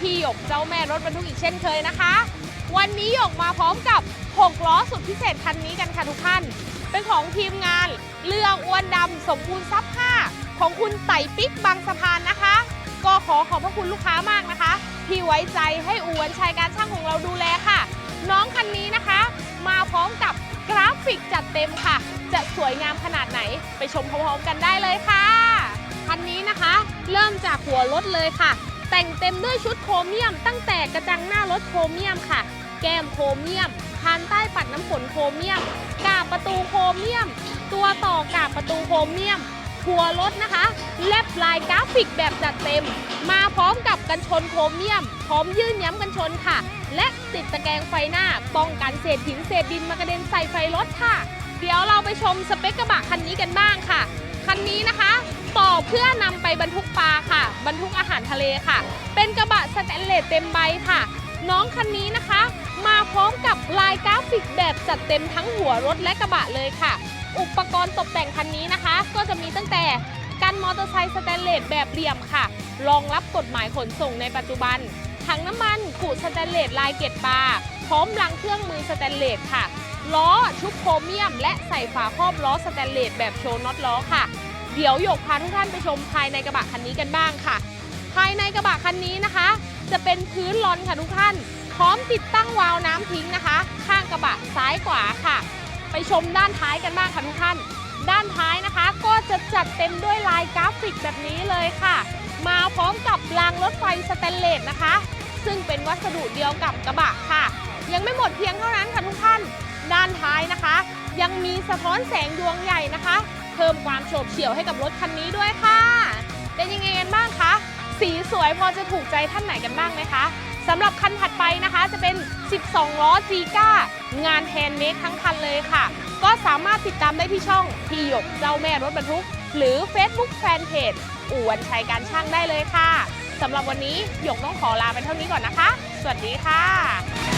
พี่หยกเจ้าแม่รถบรรทุกอีกเช่นเคยนะคะ วันนี้หยกมาพร้อมกับ 6 ล้อสุดพิเศษคันนี้กันค่ะทุกท่าน เป็นของทีมงานเรืออ้วนดำสมบูรณ์ทรัพย์5ของคุณไต่ปิ๊กบางสะพานนะคะ ก็ขอขอบพระคุณลูกค้ามากนะคะ ที่ไว้ใจให้อวนชัยการช่างของเราดูแลค่ะ น้องคันนี้นะคะ มาพร้อมกับกราฟิกจัดเต็มค่ะ จะสวยงามขนาดไหนไปชมพร้อมๆกันได้เลยค่ะคันนี้นะคะ เริ่มจากหัวรถเลยค่ะ แต่งเต็มด้วยชุดโครเมียม ตั้งแต่กระจังหน้ารถโครเมียมค่ะ แก้มโครเมียมพานใต้ปัดน้ำฝนโครเมียม กาบประตูโครเมียม ตัวต่อกาบประตูโครเมียมหัวรถนะคะ แลบลายกราฟิกแบบจัดเต็ม มาพร้อมกับกันชนโครเมียม พร้อมยื่นย้ำกันชนค่ะ และติดตะแกรงไฟหน้า ป้องกันเศษหินเศษดินมากระเด็นใส่ไฟรถค่ะ เดี๋ยวเราไปชมสเปคกระบะคันนี้กันบ้างค่ะ คันนี้นะคะต่อเพื่อนำไปบรรทุกปลาค่ะ บรรทุกอาหารทะเลค่ะ เป็นกระบะสแตนเลสเต็มใบค่ะ น้องคันนี้นะคะ มาพร้อมกับลายกราฟิกแบบจัดเต็มทั้งหัวรถและกระบะเลยค่ะ อุปกรณ์ตกแต่งคันนี้นะคะ ก็จะมีตั้งแต่กันมอเตอร์ไซค์สแตนเลสแบบเหลี่ยมค่ะ รองรับกฎหมายขนส่งในปัจจุบัน ถังน้ำมันกุสแตนเลสลายเกล็ดปลาพร้อมรังเครื่องมือสแตนเลสค่ะ ล้อชุบโครเมียม และใส่ฝาครอบล้อสแตนเลสแบบโชว์น็อตล้อค่ะ เดี๋ยวหยกพาทุกท่านไปชมภายในกระบะคันนี้กันบ้างค่ะ ภายในกระบะคันนี้นะคะ จะเป็นพื้นลอนค่ะทุกท่าน พร้อมติดตั้งวาล์วน้ำทิ้งนะคะ ข้างกระบะซ้ายขวาค่ะ ไปชมด้านท้ายกันบ้างค่ะทุกท่าน ด้านท้ายนะคะ ก็จะจัดเต็มด้วยลายกราฟิกแบบนี้เลยค่ะ มาพร้อมกับรางรถไฟสแตนเลสนะคะ ซึ่งเป็นวัสดุเดียวกับกระบะค่ะ ยังไม่หมดเพียงเท่านั้นค่ะทุกท่าน ด้านท้ายนะคะ ยังมีสะท้อนแสงดวงใหญ่นะคะ เพิ่มความโฉบเฉี่ยวให้กับรถคันนี้ด้วยค่ะ เป็นยังไงกันบ้างคะ สีสวยพอจะถูกใจท่านไหนกันบ้างไหมคะสำหรับคันถัดไปนะคะจะเป็น 12 ล้อจีก้างานแฮนด์เมดทั้งคันเลยค่ะ ก็สามารถติดตามได้ที่ช่องพี่หยกเจ้าแม่รถบรรทุก หรือ Facebook Fanpage อู่วันชัยการช่างได้เลยค่ะสำหรับวันนี้หยกต้องขอลาไปเท่านี้ก่อนนะคะ สวัสดีค่ะ